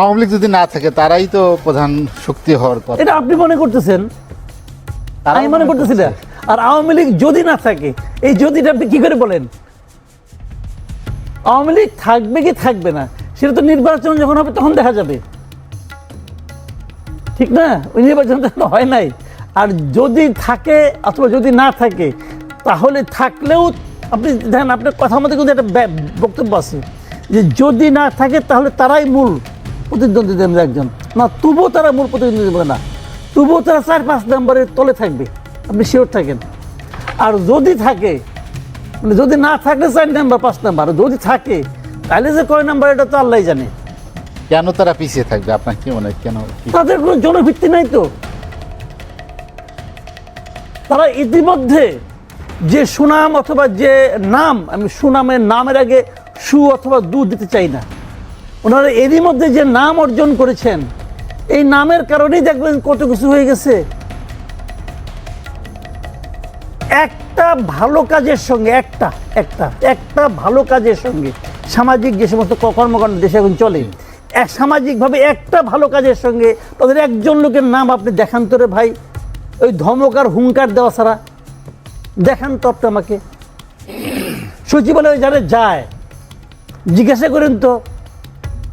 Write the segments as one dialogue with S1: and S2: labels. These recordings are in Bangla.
S1: আওয়ামী লীগ যদি না থাকে তারাই তো প্রধান শক্তি হওয়ার কথা
S2: এটা আপনি মনে করতেছেন? আমি মনে করতেছি না। আর আওয়ামী লীগ যদি না থাকে এই যদিটা আপনি কি করে বলেন? আওয়ামী লীগ থাকবে কি থাকবে না? সেটা তো নির্বাচন যখন হবে তখন দেখা যাবে। ঠিক না? ওই নির্বাচন তো হয় নাই। আর যদি থাকে অথবা যদি না থাকে তাহলে থাকলেও আপনি দেখেন আপনার কথা মধ্যে কিন্তু একটা বক্তব্য আছে। যে যদি না থাকে তাহলে তারাই মূল। প্রতিদ্বন্দ্বী দেবেন একজন। না তবুও তারা মূল প্রতিদ্বন্দ্বী দেবে না। তবুও তারা চার পাঁচ নম্বরের তলে থাকবে। আপনি শিওর থাকেন। আর যদি থাকে মানে যদি না থাকলে চার নাম্বার পাঁচ নাম্বার যদি থাকে তাহলে যে কয় নাম্বার এটা তো আল্লাহ জানে।
S1: কেন তারা পিছিয়ে থাকবে? আপনার কি মনে হয় কেন
S2: তাদের কোনো জনভিত্তি নাই তো। তারা ইতিমধ্যে যে সুনাম অথবা যে নাম আমি সুনামের নামের আগে সু অথবা দু দিতে চাই না। ওনারা এরই মধ্যে যে নাম অর্জন করেছেন, এই নামের কারণেই দেখবেন কত কিছু হয়ে গেছে। একটা ভালো কাজের সঙ্গে, একটা একটা একটা ভালো কাজের সঙ্গে সামাজিক যে সমস্ত কর্মকাণ্ড দেশে এখন চলে, এক সামাজিকভাবে একটা ভালো কাজের সঙ্গে তাদের একজন লোকের নাম আপনি দেখান তো রে ভাই। ওই ধমক আর হুঙ্কার দেওয়া ছাড়া দেখান তো আপনি আমাকে। সচিবালয়ে যারা যায়, জিজ্ঞাসা করেন তো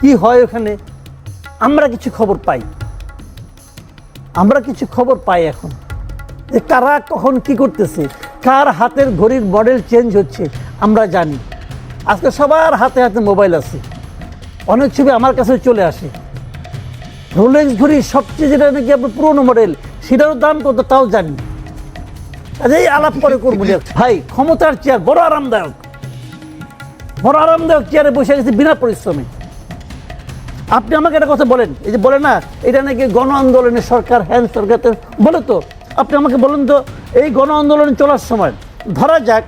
S2: কি হয় ওখানে? আমরা কিছু খবর পাই। আমরা কিছু খবর পাই এখন। যে কারা কখন কি করতেছে, কার হাতের ঘড়ির মডেল চেঞ্জ হচ্ছে, আমরা জানি। আজকে সবার হাতে হাতে মোবাইল আছে। অনেক ছবি আমার কাছে চলে আসে। রোলেক্স ঘড়ির সবচেয়ে যেটা নাকি আপনার পুরোনো মডেল সেটারও দাম কত তাও জানি। কাজেই আলাপ করে করব ভাই, ক্ষমতার চেয়ার বড় আরামদায়ক। বড় আরামদায়ক চেয়ারে বসে গেছে বিনা পরিশ্রমে। আপনি আমাকে একটা কথা বলেন। এই যে বলে না, এটা নাকি গণ আন্দোলনের সরকার, হ্যান সরকার বলে তো। আপনি আমাকে বলেন তো, এই গণ আন্দোলন চলার সময়, ধরা যাক,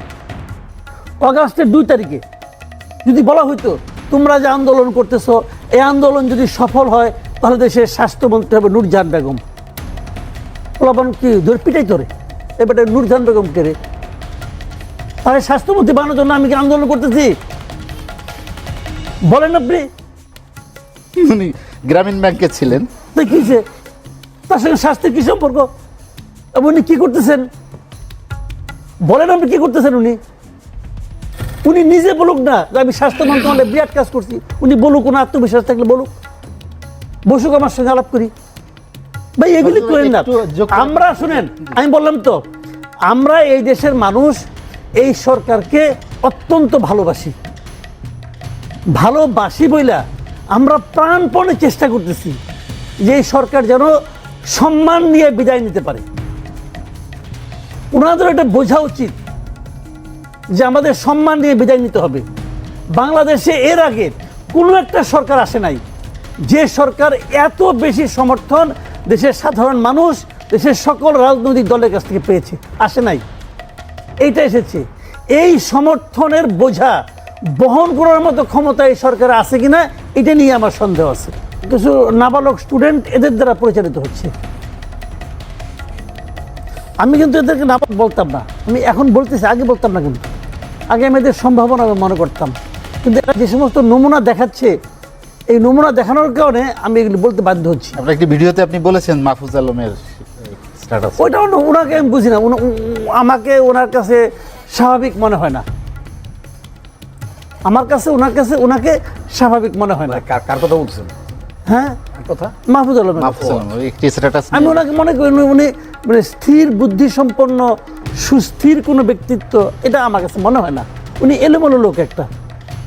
S2: অগাস্টের দুই তারিখে, যদি বলা হইতো, তোমরা যে আন্দোলন করতেছো, এই আন্দোলন যদি সফল হয়, তাহলে দেশের স্বাস্থ্যমন্ত্রী হবে নূরজাহান বেগম। পোলাপান কি, ধরে পিটাই তোরে? এবারে নূরজাহান বেগম কেড়ে তাহলে স্বাস্থ্যমন্ত্রী বানানোর জন্য আমি কি আন্দোলন করতেছি? বলেন আপনি।
S1: উনি গ্রামীণ ব্যাংকে ছিলেন।
S2: তার সঙ্গে স্বাস্থ্যের কি সম্পর্ক? উনি কি করতেছেন? বলেন আপনি কি করতেছেন উনি? উনি নিজে বলুক না যে আমি স্বাস্থ্য মন্ত্রণালয়ে বিরাট কাজ করছি। উনি বলুক কোনো আত্মবিশ্বাস থাকলে বলুক। বসুক আমার সঙ্গে আলাপ করি। ভাই এগুলি করেন না। আমরা শুনেন আমি বললাম তো আমরা এই দেশের মানুষ এই সরকারকে অত্যন্ত ভালোবাসি। ভালোবাসি বইলা আমরা প্রাণপণে চেষ্টা করতেছি যে এই সরকার যেন সম্মান নিয়ে বিদায় নিতে পারে। ওনাদের এটা বোঝা উচিত যে আমাদের সম্মান নিয়ে বিদায় নিতে হবে। বাংলাদেশে এর আগে কোনো একটা সরকার আসে নাই। যে সরকার এত বেশি সমর্থন দেশের সাধারণ মানুষ, দেশের সকল রাজনৈতিক দলের কাছ থেকে পেয়েছে, আসে নাই। এইটা এসেছে। এই সমর্থনের বোঝা বহন করার মতো ক্ষমতা এই সরকারে আছে কিনা এটা নিয়ে আমার সন্দেহ আছে। কিছু নাবালক স্টুডেন্ট এদের দ্বারা পরিচালিত হচ্ছে। আমি কিন্তু এদেরকে নাবালক বলতাম না। আমি এখন বলতেছি আগে বলতাম না কিন্তু। আগে আমি এদের সম্ভাবনা আমি মনে করতাম। কিন্তু এরা যে সমস্ত নমুনা দেখাচ্ছে এই নমুনা দেখানোর কারণে আমি এগুলো বলতে বাধ্য হচ্ছি।
S1: আপনার একটি ভিডিওতে আপনি বলেছেন মাহফুজ আলমের
S2: ওইটাও ওনাকে আমি বুঝি না। আমাকে ওনার কাছে স্বাভাবিক মনে হয় না। আমার কাছে ওনার কাছে ওনাকে স্বাভাবিক মনে হয় না।
S3: কার কথা বলছেন
S2: হ্যাঁ?
S3: কথা?
S2: মাহফুজ আলম
S1: একটি স্ট্যাটাস
S2: আমি ওনাকে মনে করি উনি- উনি মানে স্থির বুদ্ধি সম্পন্ন সুস্থির কোনো ব্যক্তিত্ব এটা আমার কাছে মনে হয় না। উনি এলোমেলো লোক একটা।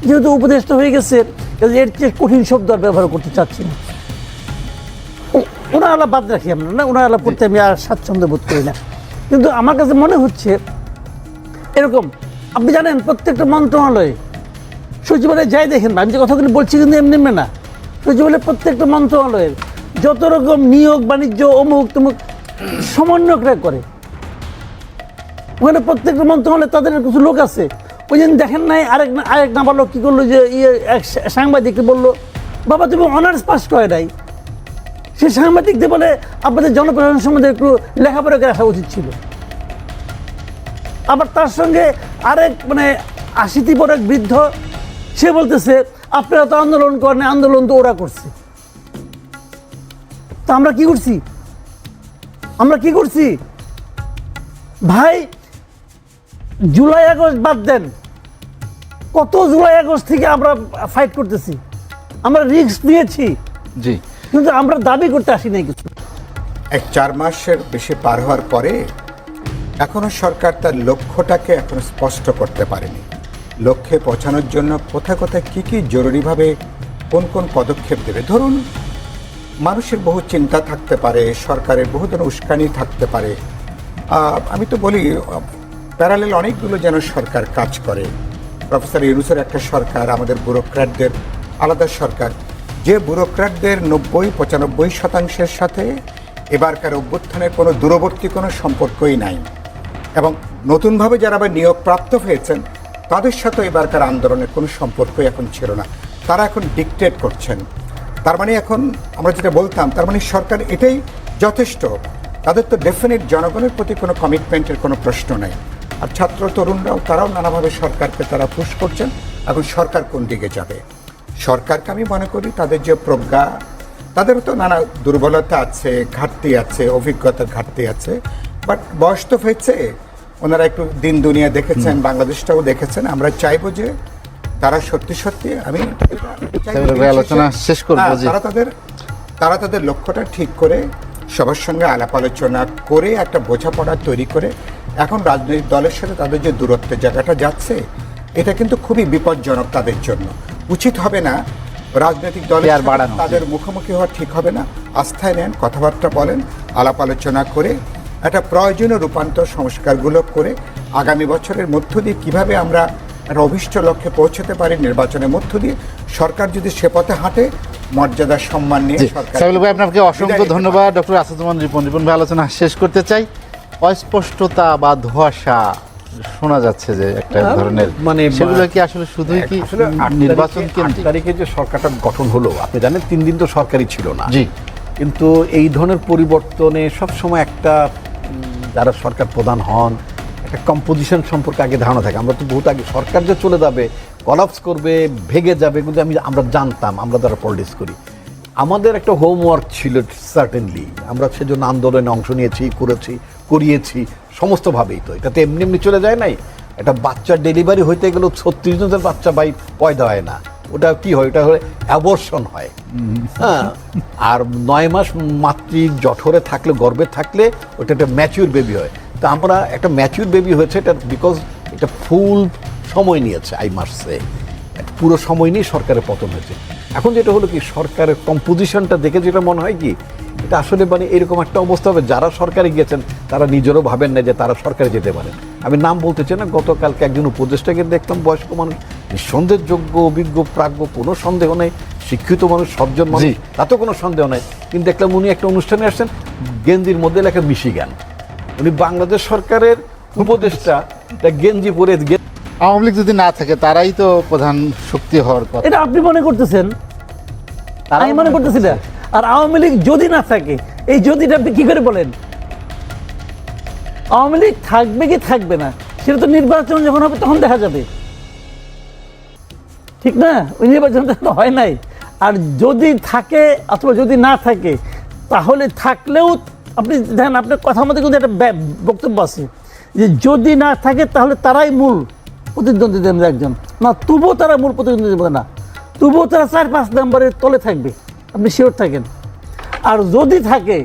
S2: যেহেতু উপদেষ্টা হয়ে গেছে এর চেয়ে কঠিন শব্দ আর ব্যবহার করতে চাচ্ছি না। ওনার আলাপ বাদ রাখি আমরা না? ওনার আলাপ করতে আমি আর স্বাচ্ছন্দ্য বোধ করি না। কিন্তু আমার কাছে মনে হচ্ছে এরকম আপনি জানেন প্রত্যেকটা মন্ত্রণালয়ে সচিবালয়ে যাই দেখেন আমি যে কথাগুলো বলছি কিন্তু এমনি এমনি না। সচিবালয়ে প্রত্যেকটা মন্ত্রণালয়ের যত রকম নিয়োগ, বাণিজ্য, অমুক তমুক সমন্বয়করা করে, ওখানে প্রত্যেকটা মন্ত্রণালয়ে তাদের কিছু লোক আছে। ওই দিন দেখেন নাই, আরেক আরেক নাবালক কি করল যে ইয়ে এক সাংবাদিককে বলল, বাবা, তুমি অনার্স পাস করে নাই। সে সাংবাদিকদের বলে, আপনাদের জনপ্রশাসন সম্বন্ধে একটু লেখাপড়া করে আসা উচিত ছিল। আবার তার সঙ্গে আরেক মানে আশিটি পর এক বৃদ্ধ সে বলতেছে আপনারা তো আন্দোলন করেন আন্দোলন তো ওরা করছে। তো আমরা কি করছি? আমরা কি করছি? ভাই জুলাই আগস্ট বাদ দেন। কত জুলাই আগস্ট থেকে আমরা ফাইট করতেছি? আমরা রিস্ক নিয়েছি।
S1: জি।
S2: কিন্তু আমরা দাবি করতে আসি নাই কিছু।
S3: এক চার মাসের বেশি পার হওয়ার পরে এখনও সরকার তার লক্ষ্যটাকে এখনও স্পষ্ট করতে পারেনি। লক্ষ্যে পৌঁছানোর জন্য কোথায় কোথায় কী কী জরুরিভাবে কোন কোন পদক্ষেপ দেবে? ধরুন, মানুষের বহু চিন্তা থাকতে পারে, সরকারের বহু ধরনের উস্কানি থাকতে পারে। আমি তো বলি প্যারালেল অনেকগুলো যেন সরকার কাজ করে। প্রফেসর ইউনুসের একটা সরকার, আমাদের ব্যুরোক্র্যাটদের আলাদা সরকার। যে ব্যুরোক্র্যাটদের নব্বই, পঁচানব্বই শতাংশের সাথে এবারকার অভ্যুত্থানের কোনো দূরবর্তী কোনো সম্পর্কই নাই। এবং নতুনভাবে যারা আবার নিয়োগপ্রাপ্ত হয়েছেন তাদের সাথে এবারকার আন্দোলনের কোনো সম্পর্ক এখন ছিল না। তারা এখন ডিকটেট করছেন। তার মানে এখন আমরা যেটা বলতাম, তার মানে সরকার এটাই যথেষ্ট। তাদের তো ডেফিনেট জনগণের প্রতি কোনো কমিটমেন্টের কোনো প্রশ্ন নেই। আর ছাত্র তরুণরাও, তারাও নানাভাবে সরকারকে তারা পুশ করছেন। এখন সরকার কোন দিকে যাবে? সরকারকে আমি মনে করি তাদের যে প্রজ্ঞা, তাদেরও তো নানা দুর্বলতা আছে, ঘাটতি আছে, অভিজ্ঞতার ঘাটতি আছে। বাট বয়স তো হয়েছে। ওনারা একটু দিন দুনিয়া দেখেছেন বাংলাদেশটাও দেখেছেন। আমরা চাইব যে তারা সত্যি সত্যি আমি
S1: আলোচনা
S3: শেষ
S1: করব
S3: হ্যাঁ, তারা তাদের তারা তাদের লক্ষ্যটা ঠিক করে সবার সঙ্গে আলাপ আলোচনা করে একটা বোঝাপড়া তৈরি করে এখন রাজনৈতিক দলের সাথে তাদের যে দূরত্বের জায়গাটা যাচ্ছে এটা কিন্তু খুবই বিপজ্জনক তাদের জন্য। উচিত হবে না রাজনৈতিক দলের সাথে
S1: বাড়ানো,
S3: তাদের মুখোমুখি হওয়া ঠিক হবে না। আস্থায় নেন কথাবার্তা বলেন আলাপ আলোচনা করে একটা প্রয়োজনীয় রূপান্তর সংস্কারগুলো করে আগামী বছরের মধ্য দিয়ে কীভাবে আমরা একটা অভিষ্ট লক্ষ্যে পৌঁছতে পারি নির্বাচনের মধ্য দিয়ে সরকার যদি সে পথে হাঁটে মর্যাদা সম্মান নিয়ে সরকার
S1: ভাই আপনাকে অসংখ্য ধন্যবাদ। ডক্টর আসাদুমান রিপন। রিপন ভাই আলোচনা শেষ করতে চাই। অস্পষ্টতা বা ধোঁয়াশা শোনা যাচ্ছে যে একটা
S4: হ্যাঁ,
S1: ধরনের।
S4: মানে
S1: সেগুলো কি আসলে শুধুই কি নির্বাচন কেন্দ্রিক?
S4: তারিখে যে সরকারটা গঠন হলো আপনি জানেন তিন দিন তো সরকারই ছিল না।
S1: জি।
S4: কিন্তু এই ধরনের পরিবর্তনে সবসময় একটা যারা সরকার প্রধান হন, একটা কম্পোজিশন সম্পর্কে আগে ধারণা থাকে। আমরা তো বহুত আগে সরকার যে চলে যাবে কলাপস করবে, ভেঙে যাবে, কিন্তু আমি, আমরা জানতাম, আমরা যারা পলিটিক্স করি। আমাদের একটা হোমওয়ার্ক ছিল সার্টেনলি আমরা সেজন্য আন্দোলনে অংশ নিয়েছি, করেছি, করিয়েছি, সমস্তভাবেই তো। এটা তো এমনি এমনি চলে যায় নাই। একটা বাচ্চার ডেলিভারি হইতে গেলেও ছত্রিশ জনের বাচ্চা বাই পয়দা হয় না। ওটা কি হয়? ওটা হলে অ্যাবর্শন হয়। হ্যাঁ? আর নয় মাস মাতৃ জঠরে থাকলে, গর্ভে থাকলে ওটা একটা ম্যাচিউর বেবি হয়। তা আমরা একটা ম্যাচিউর বেবি হয়েছে, এটা বিকজ এটা ফুল সময় নিয়েছে আই মাসে। পুরো সময় নিয়ে সরকারের পতন হয়েছে। এখন যেটা হলো কি, সরকারের কম্পোজিশনটা দেখে যেটা মনে হয় কি, এটা আসলে মানে এরকম একটা অবস্থা হবে। যারা সরকারে গিয়েছেন, তারা নিজেরও ভাবেন না যে তারা সরকারে যেতে পারেন আমি নাম বলতে চাই না, গতকালকে একজন উপদেষ্টাকে দেখতাম, বয়স্ক মানুষ। নিঃসন্দেহের যোগ্য অভিজ্ঞ প্রাজ্ঞ কোনো সন্দেহ নেই শিক্ষিত মানুষ সবজন মানুষ
S1: জি।
S4: তাতেও কোনো সন্দেহ নেই। কিন্তু দেখলাম উনি একটা অনুষ্ঠানে আসছেন গেঞ্জির মধ্যে লেখা মিশিগান। উনি বাংলাদেশ সরকারের উপদেষ্টা গেঞ্জি পরে গে-
S1: আওয়ামী লীগ যদি না থাকে তারাই তো প্রধান শক্তি হওয়ার কথা।
S2: এটা আপনি মনে করতেছেন? আমি মনে করতেছি না। আর আওয়ামী লীগ যদি না থাকে এই যদিটা আপনি কি করে বলেন? আওয়ামী লীগ থাকবে কি থাকবে না সেটা তো নির্বাচন যখন হবে তখন দেখা যাবে। ঠিক না? ওই নির্বাচন তো হয় নাই। আর যদি থাকে অথবা যদি না থাকে, তাহলে থাকলেও আপনি দেখেন, আপনার কথার মধ্যে কিন্তু একটা বক্তব্য আছে যে যদি না থাকে, তাহলে তারাই মূল প্রতিদ্বন্দ্বীদের মধ্যে একজন। না, তবুও তারা মূল প্রতিদ্বন্দ্বীদের মধ্যে না। তবুও তারা চার পাঁচ নম্বরের তলে থাকবে। আপনি শিওর থাকেন। আর যদি থাকে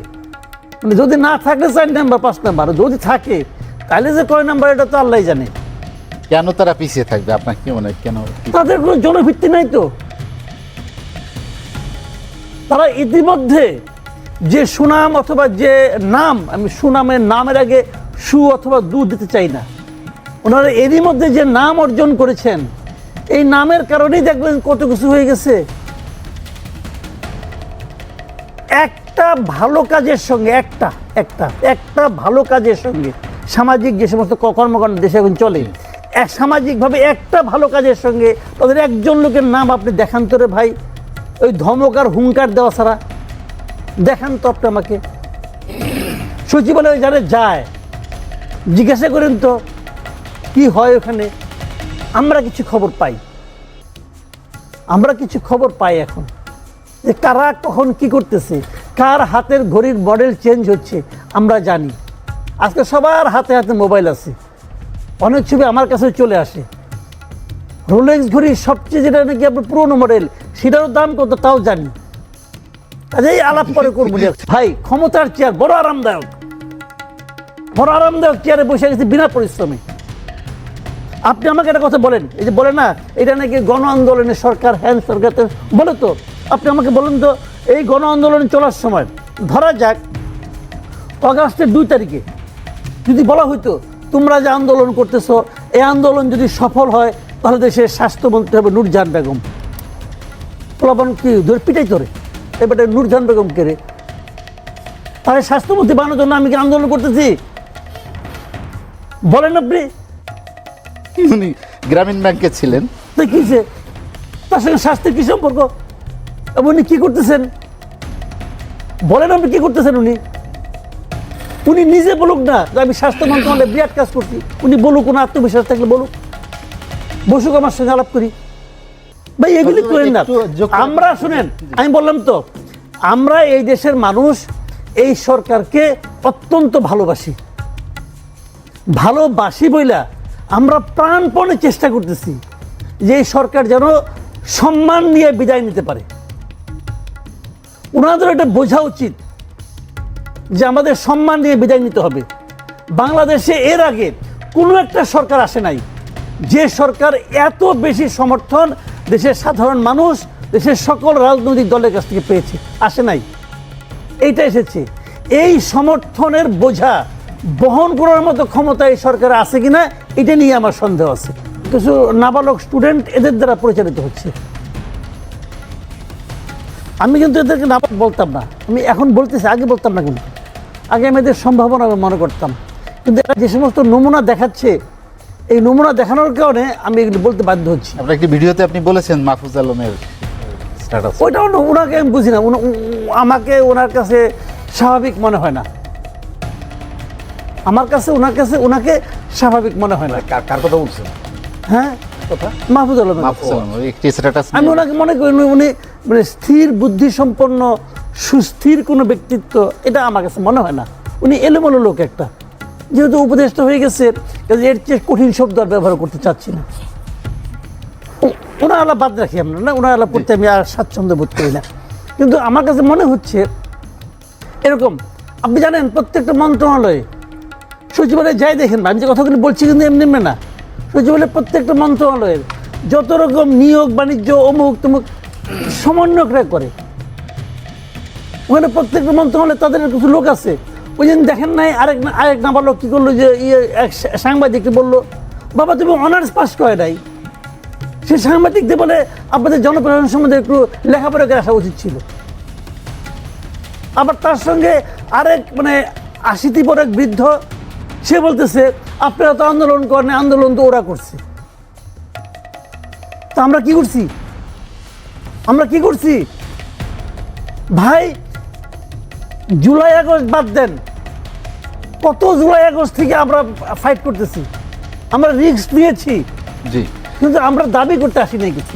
S2: মানে যদি না থাকে চার নাম্বার, পাঁচ নাম্বার যদি থাকে, তাহলে যে কয় নাম্বার, এটা তো আল্লাহ জানে।
S1: কেন তারা পিছিয়ে থাকবে? আপনার কি মনে হয় কেন
S2: তাদের কোনো জনভিত্তি নাই তো। তারা ইতিমধ্যে যে সুনাম অথবা যে নাম, আমি সুনামের নামের আগে সু অথবা দু দিতে চাই না। ওনারা এরই মধ্যে যে নাম অর্জন করেছেন, এই নামের কারণেই দেখবেন কত কিছু হয়ে গেছে। একটা ভালো কাজের সঙ্গে, একটা একটা একটা ভালো কাজের সঙ্গে সামাজিক যে সমস্ত কর্মকাণ্ড দেশে এখন চলে সামাজিকভাবে একটা ভালো কাজের সঙ্গে তাদের একজন লোকের নাম আপনি দেখান তো রে ভাই। ওই ধমক আর হুঙ্কার দেওয়া ছাড়া দেখান তো আপনি আমাকে। সচিবালয়ে যারা যায়, জিজ্ঞাসা করেন তো, কি হয় ওখানে? আমরা কিছু খবর পাই। আমরা কিছু খবর পাই এখন। যে কারা কখন কি করতেছে, কার হাতের ঘড়ির মডেল চেঞ্জ হচ্ছে, আমরা জানি। আজকে সবার হাতে হাতে মোবাইল আছে। অনেক ছবি আমার কাছে চলে আসে। রোলেক্স ঘড়ির সবচেয়ে যেটা নাকি আপনার পুরোনো মডেল সেটারও দাম কত তাও জানি। কাজেই আলাপ করে করব। ভাই, ক্ষমতার চেয়ার বড় আরামদায়ক। বড় আরামদায়ক চেয়ারে বসে গেছে বিনা পরিশ্রমে। আপনি আমাকে একটা কথা বলেন, এই যে বলে না, এটা নাকি গণ আন্দোলনের সরকার, হ্যান সরকার বলে তো, আপনি আমাকে বলেন তো, এই গণ আন্দোলন চলার সময়, ধরা যাক, অগাস্টের দুই তারিখে যদি বলা হইতো তোমরা যে আন্দোলন করতেছো এই আন্দোলন যদি সফল হয় তাহলে দেশের স্বাস্থ্যমন্ত্রী হবে নূরজাহান বেগম। প্লাবন কি ধরে পিটাই তোরে? এবারে নূরজাহান বেগম কেড়ে তাহলে স্বাস্থ্যমন্ত্রী বানানোর জন্য আমি কি আন্দোলন করতেছি? বলেন আপনি।
S1: উনি গ্রামীণ ব্যাংকে ছিলেন।
S2: তো কিসে তার সঙ্গে স্বাস্থ্যের কি সম্পর্ক? উনি কি করতেছেন? বলেন আপনি কি করতেছেন উনি? উনি নিজে বলুক না যে আমি স্বাস্থ্য মন্ত্রণালয়ে বিরাট কাজ করছি। উনি বলুক কোনো আত্মবিশ্বাস থাকলে বলুক। বসুক আমার সঙ্গে আলাপ করি। ভাই এগুলি করেন না। আমরা শুনেন আমি বললাম তো আমরা এই দেশের মানুষ এই সরকারকে অত্যন্ত ভালোবাসি। ভালোবাসি বইলা আমরা প্রাণপণে চেষ্টা করতেছি যে এই সরকার যেন সম্মান নিয়ে বিদায় নিতে পারে। ওনাদের এটা বোঝা উচিত। যে আমাদের সম্মান দিয়ে বিদায় নিতে হবে। বাংলাদেশে এর আগে কোনো একটা সরকার আসে নাই। যে সরকার এত বেশি সমর্থন দেশের সাধারণ মানুষ, দেশের সকল রাজনৈতিক দলের কাছ থেকে পেয়েছে, আসে নাই। এইটা এসেছে। এই সমর্থনের বোঝা বহন করার মতো ক্ষমতা এই সরকার আছে কিনা, এটা নিয়ে আমার সন্দেহ আছে। কিছু নাবালক স্টুডেন্ট এদের দ্বারা পরিচালিত হচ্ছে। আমি কিন্তু এদেরকে নাবালক বলতাম না। আমি এখন বলতেছি, আগে বলতাম না কিন্তু। আগে আমি এদের সম্ভাবনা আমি মনে করতাম। কিন্তু এরা যে সমস্ত নমুনা দেখাচ্ছে এই নমুনা দেখানোর কারণে আমি এগুলো বলতে বাধ্য হচ্ছি।
S1: আপনার একটি ভিডিওতে আপনি বলেছেন মাহফুজ আলমের স্ট্যাটাস
S2: ওইটা ওনাকে আমি বুঝি না। আমাকে ওনার কাছে স্বাভাবিক মনে হয় না। আমার কাছে ওনার কাছে ওনাকে স্বাভাবিক মনে হয় না।
S4: কার কার কথা বলছেন?
S2: হ্যাঁ?
S4: কথা?
S2: মাহফুজ আলম।
S1: মাহফুজ আলম একটি স্ট্যাটাস
S2: আমি ওনাকে মনে করি উনি- উনি মানে স্থির বুদ্ধি সম্পন্ন সুস্থির কোনো ব্যক্তিত্ব, এটা আমার কাছে মনে হয় না। উনি এলোমেলো লোক একটা। যেহেতু উপদেষ্টা হয়ে গেছে এর চেয়ে কঠিন শব্দ আর ব্যবহার করতে চাচ্ছি না। ওনার আলাপ বাদ রাখি আমরা, না? ওনার আলাপ করতে আমি আর স্বাচ্ছন্দ্য বোধ করি না। কিন্তু আমার কাছে মনে হচ্ছে, এরকম, আপনি জানেন, প্রত্যেকটা মন্ত্রণালয়ে সচিবালয়ে যাই দেখেন, আমি যে কথাগুলি বলছি কিন্তু এমনি এমনি না। সচিবালয়ের প্রত্যেকটা মন্ত্রণালয়ের যত রকম নিয়োগ, বাণিজ্য অমুক তমুক সমন্বয়করা করে ওখানে প্রত্যেকটা মন্ত্রণালয়ে তাদের কিছু লোক আছে। ওই দিন দেখেন নাই আরেক না- আরেক নাবালক কী করল যে ইয়ে এক সাংবাদিককে বলল, বাবা, তুমি অনার্স পাস করে নাই। সে সাংবাদিকদের বলে, আপনাদের জনপ্রশাসন সম্বন্ধে একটু লেখাপড়া করে আসা উচিত ছিল। আবার তার সঙ্গে আরেক মানে আশিটি পর এক বৃদ্ধ, সে বলতেছে, আপনারা তো আন্দোলন করেন আন্দোলন তো ওরা করছে। তা আমরা কি করছি? আমরা কি করছি? ভাই জুলাই আগস্ট বাদ দেন। কত জুলাই আগস্ট থেকে আমরা ফাইট করতেছি। আমরা রিস্ক নিয়েছি।
S1: জি।
S2: কিন্তু আমরা দাবি করতে আসি নাই কিছু।